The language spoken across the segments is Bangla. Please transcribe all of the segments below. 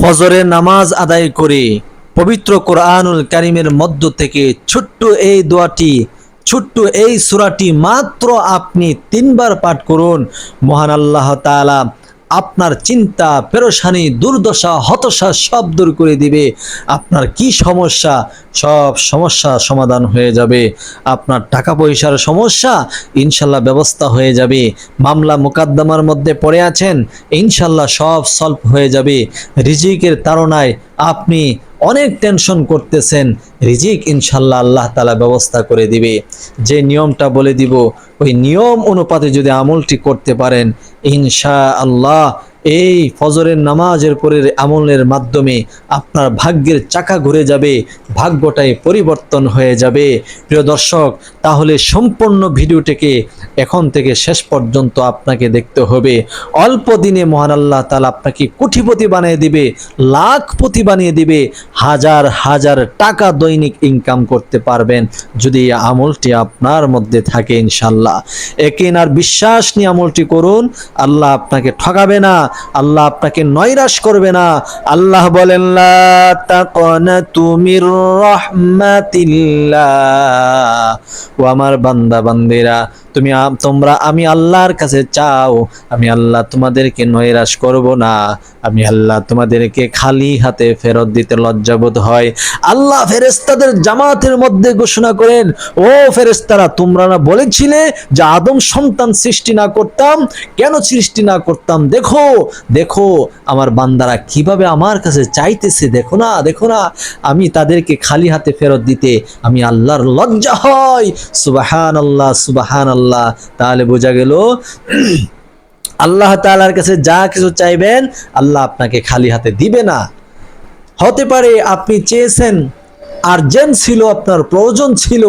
ফজরের নামাজ আদায় করে। পবিত্র কোরআনুল কারিমের মধ্য থেকে ছোট্ট এই দোয়াটি, ছোট্ট এই সুরাটি মাত্র আপনি তিনবার পাঠ করুন। মহান আল্লাহ তালা আপনার চিন্তা, পেরোশানি, দুর্দশা, হতশা সব দূর করে দিবে। আপনার কি সমস্যা সব সমস্যা সমাধান হয়ে যাবে। আপনার টাকা পয়সার সমস্যা ইনশাল্লাহ ব্যবস্থা হয়ে যাবে। মামলা মোকদ্দমার মধ্যে পড়ে আছেন, ইনশাল্লাহ সব সলভ হয়ে যাবে। রিজিকের তাড়নায় আপনি অনেক টেনশন করতেছেন। রিজিক ইনশাল্লাহ আল্লাহ তালা ব্যবস্থা করে দিবে। যে নিয়মটা বলে দিব, ওই নিয়ম অনুপাতে যদি আমলটি করতে পারেন ইনশা আল্লাহ এই ফজরের নামাজের পরের আমলের মাধ্যমে আপনার ভাগ্যের চাকা ঘুরে যাবে, ভাগ্যটাই পরিবর্তন হয়ে যাবে। প্রিয় দর্শক তাহলে সম্পূর্ণ ভিডিওটিকে এখন থেকে শেষ পর্যন্ত আপনাকে দেখতে হবে। অল্প দিনে মহান আল্লাহ তালা আপনাকে কোটিপতি বানিয়ে দিবে লাখপতি বানিয়ে দিবে, হাজার হাজার টাকা দৈনিক ইনকাম করতে পারবেন। যদি এই আমলটি আপনার মধ্যে থাকে ইনশাল্লাহ একিন আর বিশ্বাস নিয়ে আমলটি করুন, আল্লাহ আপনাকে ঠকাবে না, আল্লাহ আপনাকে নৈরাশ করবে না। আল্লাহ বলেন, লা তাকনাতু মির রাহমাতিল্লাহ। ও আমার বান্দা বান্দিরা তুমি তোমরা, আমি আল্লাহর কাছে চাও, আমি আল্লাহ তোমাদেরকে নৈরাশ করব না। আমি আল্লাহ তোমাদেরকে খালি হাতে ফেরত দিতে লজ্জাবোধ হয়। আল্লাহ ফেরেস্তাদের জামাতের মধ্যে ঘোষণা করেন, ও ফেরেস্তারা তোমরা না বলেছিলে যে আদম সন্তান সৃষ্টি না করতাম? কেন সৃষ্টি না করতাম? দেখো দেখো, আমার বান্দারা কীভাবে আমার কাছে চাইতেছে, দেখো না দেখো না। আমি তাদেরকে খালি হাতে ফেরত দিতে, আমি আল্লাহর লজ্জা হয়। সুবাহান আল্লাহ সুবাহান আল্লাহ তাহলে বোঝা গেল, আল্লাহ তাআলার কাছে যা কিছু চাইবেন, আল্লাহ আপনাকে খালি হাতে দিবে না। হতে পারে আপনি চেয়েছেন আর্জেন্ট ছিল আপনার প্রয়োজন ছিল,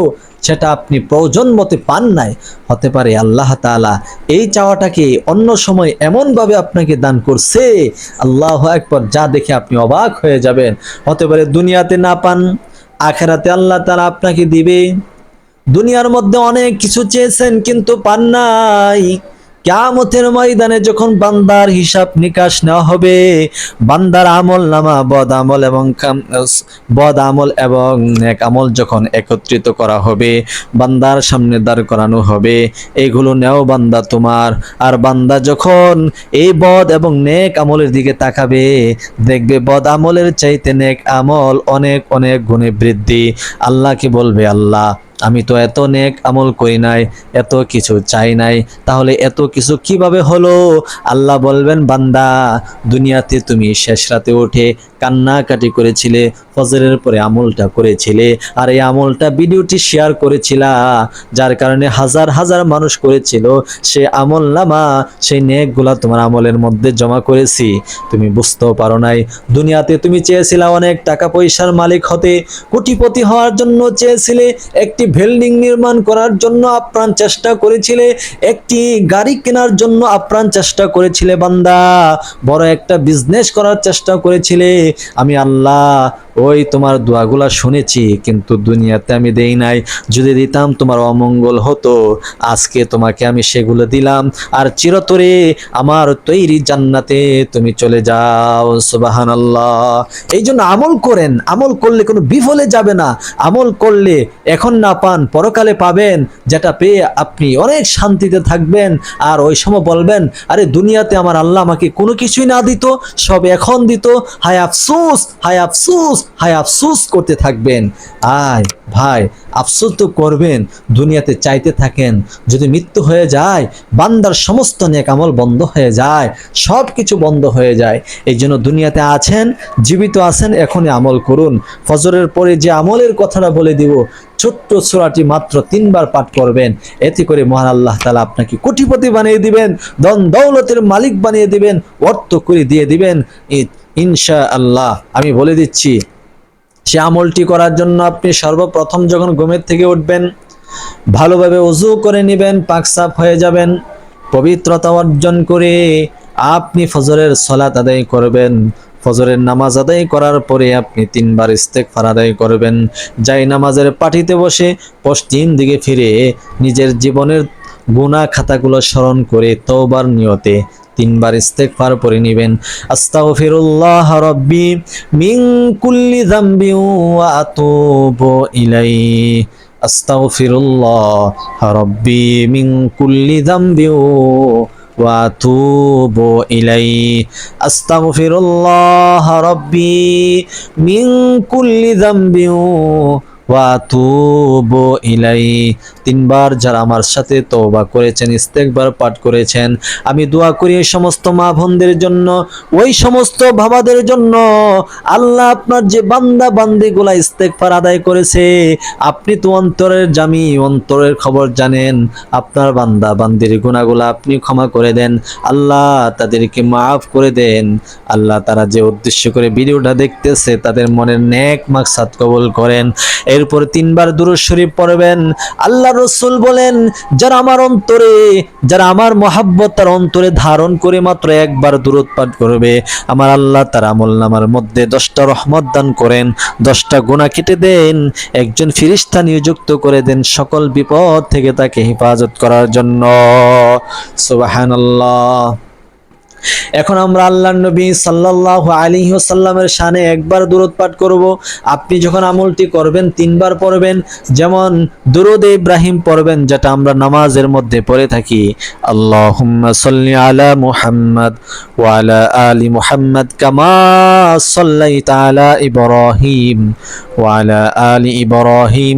সেটা আপনি প্রয়োজন মতে পান নাই। হতে পারে আল্লাহ তাআলা এই চাওয়াটাকে অন্য সময় এমনভাবে আপনাকে দান করছে, আল্লাহ একবার যা দেখে আপনি অবাক হয়ে যাবেন। হতে পারে দুনিয়াতে না পান, আখেরাতে আল্লাহ তালা আপনাকে দিবে। দুনিয়ার মধ্যে অনেক কিছু চেয়েছেন কিন্তু পান নাই। কিয়ামতের ময়দানে যখন বান্দার হিসাব নিকাশ নেওয়া হবে, বান্দার আমল নামা, বদ আমল এবং বদ আমল এবং নেক আমল যখন একত্রিত করা হবে, বান্দার সামনে দাঁড় করানো হবে এইগুলো নেও বান্দা তোমার। আর বান্দা যখন এই বদ এবং নেক আমলের দিকে তাকাবে, দেখবে বদ আমলের চাইতে নেক আমল অনেক অনেক গুণে বৃদ্ধি। আল্লাহকে বলবে আল্লাহ আমি তো এত নেক আমল করি নাই, এত কিছু চাই নাই, তাহলে এত কিছু কীভাবে হলো? আল্লাহ বলবেন, বান্দা, দুনিয়াতে তুমি শেষ রাতে উঠে কান্নাকাটি করেছিলে, ফজরের পরে আমলটা করেছিলে, আর এই আমলটা ভিডিওটি শেয়ার করেছিলা, যার কারণে হাজার হাজার মানুষ করেছিল, সে আমল নামা, সেই নেকগুলা তোমার আমলের মধ্যে জমা করেছি। তুমি বুঝতেও পারো নাই, দুনিয়াতে তুমি চেয়েছিলে অনেক টাকা পয়সার মালিক হতে, কোটিপতি হওয়ার জন্য চেয়েছিলে, একটি বিল্ডিং নির্মাণ করার জন্য আপ্রাণ চেষ্টা করেছিলে, একটি গাড়ি কেনার জন্য আপ্রাণ চেষ্টা করেছিলে বান্দা, বড় একটা বিজনেস করার চেষ্টা করেছিলে আমি আল্লাহ ওই তোমার দোয়াগুলা শুনেছি, কিন্তু দুনিয়াতে আমি দেই নাই। যদি দিতাম তোমার অমঙ্গল হতো, আজকে তোমাকে আমি সেগুলো দিলাম। আর চিরতরে আমার তৈরি জান্নাতে তুমি চলে যাও সুবাহান আল্লাহ এই জন্য আমল করেন, আমল করলে কোনো বিফলে যাবে না। আমল করলে এখন না পান, পরকালে পাবেন, যেটা পেয়ে আপনি অনেক শান্তিতে থাকবেন। আর ওই সময় বলবেন, আরে, দুনিয়াতে আমার আল্লাহ আমাকে কোনো কিছুই না দিত, সব এখন দিত। হায় আফসুস হায় আফসুস হায় আফসোস করতে থাকবেন। আয় ভাই, আফসোস তো করবেন, দুনিয়াতে চাইতে থাকেন। যদি মৃত্যু হয়ে যায়, বান্দার সমস্ত নেক আমল বন্ধ হয়ে যায় সব কিছু বন্ধ হয়ে যায়। এই জন্য দুনিয়াতে আছেন, জীবিত আছেন, এখনই আমল করুন। ফজরের পরে যে আমলের কথাটা বলে দিব, ছোট্ট সূরাটি মাত্র তিনবার পাঠ করবেন। এতে করে মহান আল্লাহ তালা আপনাকে কোটিপতি বানিয়ে দিবেন দন দৌলতের মালিক বানিয়ে দিবেন, অর্থ করে দিয়ে দিবেন। ই- ইনশা আল্লাহ আমি বলে দিচ্ছি, সে আমলটি করার জন্য আপনি সর্বপ্রথম যখন ঘুমের থেকে উঠবেন, ভালোভাবে অজু করে নেবেন, পাক সাফ হয়ে যাবেন, পবিত্রতা অর্জন করে আপনি ফজরের সলাত আদায় করবেন। ফজরের নামাজ আদায় করার পরে আপনি তিনবার ইস্তেকফার আদায় করবেন। যাই নামাজের পাটিতে বসে পশ্চিম দিকে ফিরে নিজের জীবনের গুনাহ খাতাগুলো স্মরণ করে তওবার নিয়তে তিনবার ইস্তেগফার পড়ে নেবেন আস্তাগফিরুল্লাহ রাব্বি মিন কুল্লি যামবি ওয়া আতুবু ইলাইহি আস্তাগফিরুল্লাহ রাব্বি মিন কুল্লি যামবি واتوب اليه استغفر الله ربي من كل ذنب ইলাই। তিনবার যারা আমার সাথে তওবা করেছেন ইস্তেকবার পাঠ করেছেন, আমি দোয়া করি এই সমস্ত মা বোনদের জন্য, ওই সমস্ত বাবাদের জন্য। আল্লাহ আপনার যে বান্দা বান্দিগুলা ইস্তেকবার আদায় করেছে, আপনি তো অন্তরের জামি, অন্তরের খবর জানেন। আপনার বান্দা বান্দির গুণাগুলা আপনি ক্ষমা করে দেন। আল্লাহ তাদেরকে মাফ করে দেন। আল্লাহ তারা যে উদ্দেশ্য করে ভিডিওটা দেখতেছে, তাদের মনের নেক মাকসাদ কবুল করেন। এরপর তিনবার দুরূদ শরীফ পড়বেন। আল্লাহ রসুল বলেন, যারা আমার অন্তরে, যারা আমার মহাব্বত তার অন্তরে ধারণ করে মাত্র একবার দূরত পাঠ করবে। আমার আল্লাহ তার আমল নামার মধ্যে দশটা রহমত দান করেন, দশটা গুণা কেটে দেন, একজন ফিরিস্তা নিযুক্ত করে দেন সকল বিপদ থেকে তাকে হেফাজত করার জন্য। সুবহানাল্লাহ। এখন আমরা আল্লাহ নবী সাল্লাহ আলী সাল্লামের শানে একবার দূরত পাঠ করব। আপনি যখন আমলটি করবেন, তিনবার পড়বেন, যেমন দুরুদ ইব্রাহিম পড়বেন, যেটা আমরা নামাজের মধ্যে পড়ে থাকি। আল্লাহুম্মা সাল্লি আলা মুহাম্মদ ওয়া আলা মুহাম্মদ কামা সাল্লাইতা আলা ইব্রাহিম ওয়া আলা আলি ইব্রাহিম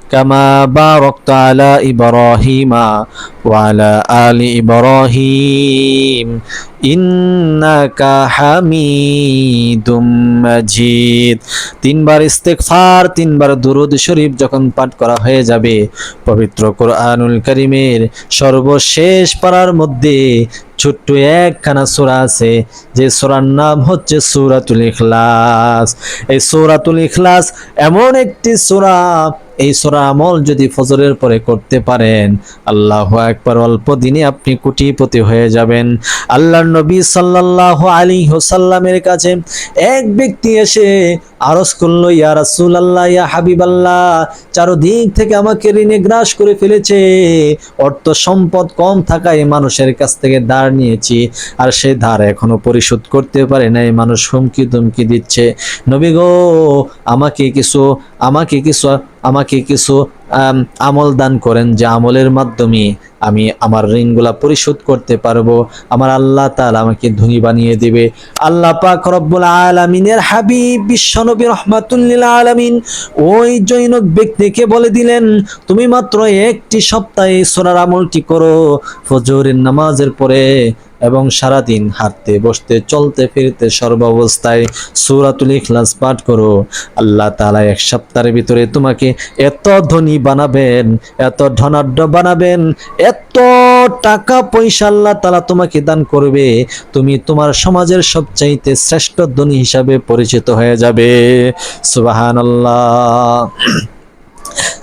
كما باركت على إبراهيم وعلى آل إبراهيم إنك حميد مجيد তিনবার ইস্তেগফার তিনবার দুরুদ শরীফ যখন পাঠ করা হয়ে যাবে পবিত্র কোরআনুল করিমের সর্বশেষ পারার মধ্যে ছোট্ট একখানা সূরা আছে যে সূরার নাম হচ্ছে সূরাতুল ইখলাস এই সূরাতুল ইখলাস এমন একটি সূরা এই সোরা আমল যদি ফজরের পরে করতে পারেন, আল্লাহ একবার অল্প দিনে আপনি কোটিপতি হয়ে যাবেন। আল্লাহ নবী সাল্লাহ আলী হোসাল্লামের কাছে এক ব্যক্তি এসে আরজ করল, ইয়া রাসুল আল্লাহ ইয়া হাবিব আল্লাহ চারদিক থেকে আমাকে ঋণে গ্রাস করে ফেলেছে। অর্থ সম্পদ কম থাকায় মানুষের কাছ থেকে ধার নিয়েছি, আর সে ধার এখনও পরিশোধ করতে পারে নাই। মানুষ হুমকি দুমকি দিচ্ছে। নবী গো, আমাকে কিছু আমাকে কিছু আমাকে কিছু আমল দান করেন, যে আমলের মাধ্যমে আমি আমার ঋণগুলা পরিশোধ করতে পারব। আমার আল্লাহ তাআলা আমাকে ধনী বানিয়ে দিবে। আল্লাহ পাক রব্বুল আলামিনের হাবিব বিশ্বনবী রহমাতুল্লিল আলামিন ওই জৈনক ব্যক্তিকে বলে দিলেন, তুমি মাত্র একটি সপ্তাহে সোনার আমলটি করো। ফজরের নামাজের পরে এবং সারাদিন হাঁটতে, বসতে, চলতে, ফিরতে সর্বাবস্থায় সূরাতুল ইখলাস পাঠ করো। আল্লাহ তাআলা এক সপ্তাহের ভিতরে তোমাকে এত ধনী বানাবেন, এত ধনাঢ্য বানাবেন, এত টাকা পয়সা আল্লাহ তাআলা তোমাকে দান করবে, তুমি তোমার সমাজের সবচাইতে শ্রেষ্ঠ ধনী হিসাবে পরিচিত হয়ে যাবে। সুবহানাল্লাহ।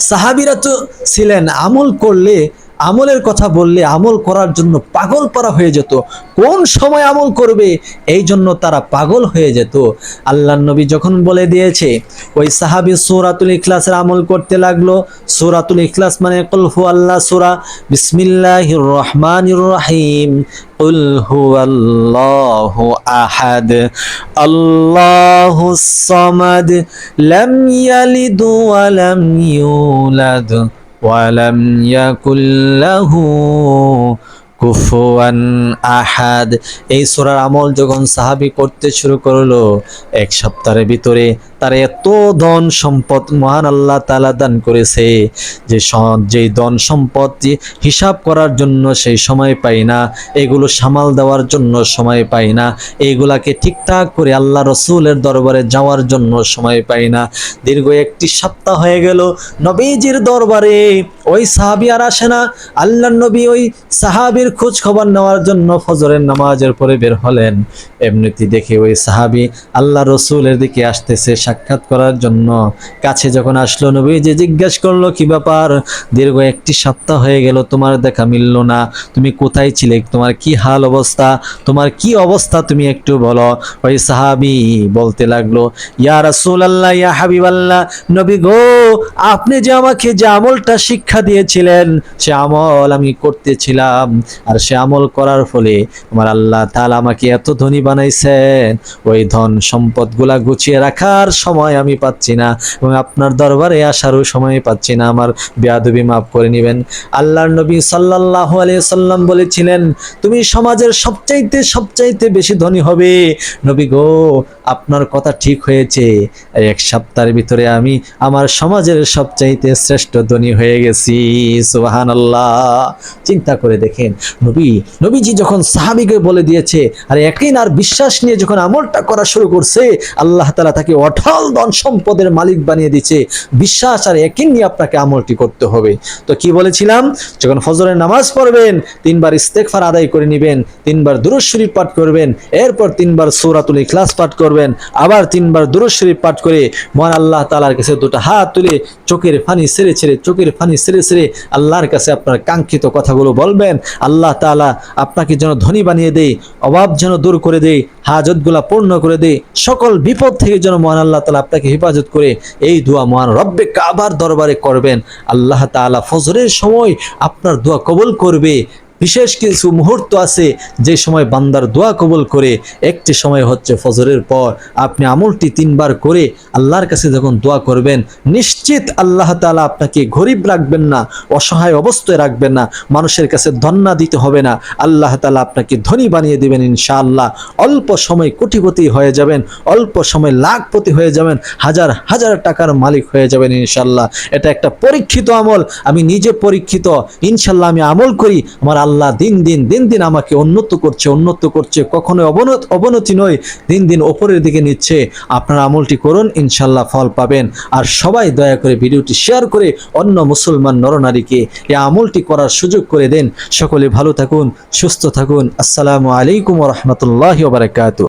সাহাবিরা তো ছিলেন, আমল করলে আমলের কথা বললে আমল করার জন্য পাগল পারা হয়ে যেত কোন সময় আমল করবে এই জন্য তারা পাগল হয়ে যেত আল্লাহ নবী যখন বলে দিয়েছে ওই সাহাবি সূরাতুল ইখলাসের আমল করতে লাগলো সূরাতুল ইখলাস মানে কুলহু আল্লাহ সূরা বিসমিল্লাহির রহমানির রহিম قل هو الله أحد الله الصمد لم يلد ولم يولد ولم يكن له কুফুয়ান আহাদ এই সূরার আমল যখন সাহাবী করতে শুরু করলো এক সপ্তাহের ভিতরে তার এত ধন সম্পদ মহান আল্লাহ তাআলা দান করেছে যে যেই ধন সম্পদ হিসাব করার জন্য সেই সময় পাই না, এগুলো সামাল দেওয়ার জন্য সময় পাই না এইগুলাকে ঠিকঠাক করে আল্লাহ রসুলের দরবারে যাওয়ার জন্য সময় পাই না। দীর্ঘ একটি সপ্তাহ হয়ে গেল নবীজির দরবারে, ওই সাহাবি আর আসে না। আল্লাহ নবী ওই সাহাবির খোঁজ খবর নেওয়ার জন্য ফজরের নামাজের পরে বের হলেন। এমনিতে দেখে ওই সাহাবি আল্লাহ রসুলের দিকে আসতেছে সাক্ষাৎ করার জন্য। কাছে যখন আসলো নবী, যে জিজ্ঞেস করল, কি ব্যাপার? দীর্ঘ একটি সপ্তাহ হয়ে গেল, তোমার দেখা মিলল না। তুমি কোথায় ছিলে? তোমার কি হাল অবস্থা? তোমার কি অবস্থা তুমি একটু বলো। ওই সাহাবি বলতে লাগল, ইয়া রাসূলুল্লাহ, ইয়া হাবিবাল্লাহ, নবী গো আপনি যে আমাকে যে আমলটা শিক্ষা দিয়েছিলেন, সে আমল আমি করতেছিলাম। আর সে আমল করার ফলে আমার আল্লাহ তাআলা আমাকে এত ধনী বানাইছেন। ওই ধন সম্পদগুলা গুছিয়ে রাখার সময় আমি পাচ্ছি না এবং আপনার দরবারে আসারও সময় পাচ্ছি না। আমার বেয়াদবি মাফ করে নেবেন। আল্লাহর নবী সাল্লাল্লাহু আলাইহি সাল্লাম বলেছিলেন, তুমি সমাজের সবচাইতে সবচাইতে বেশি ধনী হবে। নবী গো, আপনার কথা ঠিক হয়েছে। এক সপ্তাহের ভিতরে আমি আমার সমাজের সবচাইতে শ্রেষ্ঠ ধনী হয়ে গেছি, সুবহানাল্লাহ। চিন্তা করে দেখেন, নবী, নবীজি যখন সাহাবিকে বলে দিয়েছে, আর একই আর বিশ্বাস নিয়ে যখন আমলটা করা শুরু করছে, আল্লাহ তালা তাকে অঢল ধন সম্পদের মালিক বানিয়ে দিচ্ছে বিশ্বাস আর একই নিয়ে আপনাকে আমলটি করতে হবে। তো কি বলেছিলাম? যখন ফজরের নামাজ পড়বেন, তিনবার ইস্তেকফার আদায় করে নেবেন, তিনবার দুরুজ শরীফ পাঠ করবেন, এরপর তিনবার সূরাতুল ইখলাস পাঠ করবেন, আবার তিনবার দুরুজ পাঠ করে মহান আল্লাহ তালার কাছে দুটো হাত তুলে চোখের ফানি ছেড়ে ছেড়ে, চোখের ফানি ছেড়ে ছেড়ে আল্লাহর কাছে আপনার কাঙ্ক্ষিত কথাগুলো বলবেন। আল্লাহ তাআলা আপনাকে যেন ধনী বানিয়ে দেয়, অভাব যেন দূর করে দেয়, হাজতগুলা পূর্ণ করে দেয়, সকল বিপদ থেকে যেন মহান আল্লাহ তালা আপনাকে হেফাজত করে এই দোয়া মহান রব্বে কাবার দরবারে করবেন। আল্লাহ তাআলা ফজরের সময় আপনার দোয়া কবুল করবে বিশেষ কিছু মুহূর্ত আছে যে সময় বান্দার দোয়া কবুল করে, একটি সময় হচ্ছে ফজরের পর। আপনি আমলটি তিনবার করে আল্লাহর কাছে যখন দোয়া করবেন, নিশ্চিত আল্লাহ তাআলা আপনাকে গরিব রাখবেন না, অসহায় অবস্থায় রাখবেন না, মানুষের কাছে ধন্না দিতে হবে না। আল্লাহ তালা আপনাকে ধনী বানিয়ে দেবেন ইনশাআল্লাহ। অল্প সময় কোটিপতি হয়ে যাবেন, অল্প সময় লাখপতি হয়ে যাবেন, হাজার হাজার টাকার মালিক হয়ে যাবেন ইনশাল্লাহ এটা একটা পরীক্ষিত আমল, আমি নিজে পরীক্ষিত। ইনশাল্লাহ আমি আমল করি, আমার আল্লাহ দিন দিন দিন দিন আমাকে উন্নত করছে উন্নত করছে। কখনো অবনত অবনতি নয়, দিন দিন ওপরের দিকে নিচ্ছে। আপনার আমলটি করুন ইনশাল্লাহ ফল পাবেন। আর সবাই দয়া করে ভিডিওটি শেয়ার করে অন্য মুসলমান নরনারীকে এ আমলটি করার সুযোগ করে দেন। সকলে ভালো থাকুন, সুস্থ থাকুন। আসসালামু আলাইকুম রহমতুল্লাহ বারাকাতু